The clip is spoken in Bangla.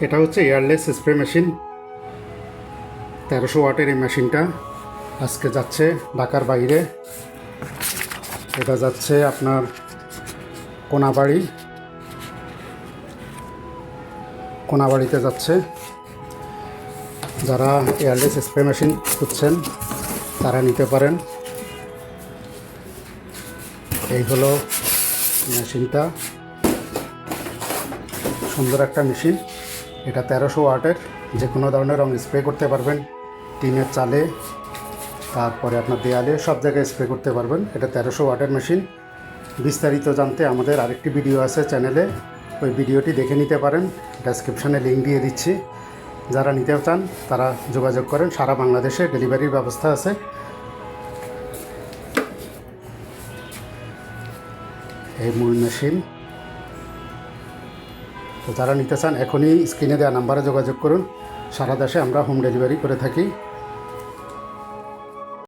এটা হচ্ছে এয়ারলেস স্প্রে মেশিন। তেরোশো ওয়াটের এই মেশিনটা আজকে যাচ্ছে ঢাকার বাইরে। এটা যাচ্ছে আপনার কোনাবাড়ি। কোনাবাড়িতে যাচ্ছে। যারা এয়ারলেস স্প্রে মেশিন খুঁজছেন, তারা নিতে পারেন। এই হলো মেশিনটা। সুন্দর একটা মেশিন। এটা তেরোশো ওয়াটের, যে কোনো ধরনের রং স্প্রে করতে পারবেন। টিনের চালে, তারপরে আপনার দেয়ালে সব জায়গায় স্প্রে করতে পারবেন। এটা তেরোশো ওয়াটের মেশিন বিস্তারিত জানতে আমাদের আরেকটি ভিডিও আছে চ্যানেলে ওই ভিডিওটি দেখে নিতে পারেন। ডেসক্রিপশানে লিঙ্ক দিয়ে দিচ্ছি। যারা নিতে চান, তারা যোগাযোগ করেন। সারা বাংলাদেশে ডেলিভারির ব্যবস্থা আছে। এই মূল মেশিন তো যারা নিতে চান এখনই স্ক্রিনে দেওয়া নাম্বারে যোগাযোগ করুন। সারা দেশে আমরা হোম ডেলিভারি করে থাকি।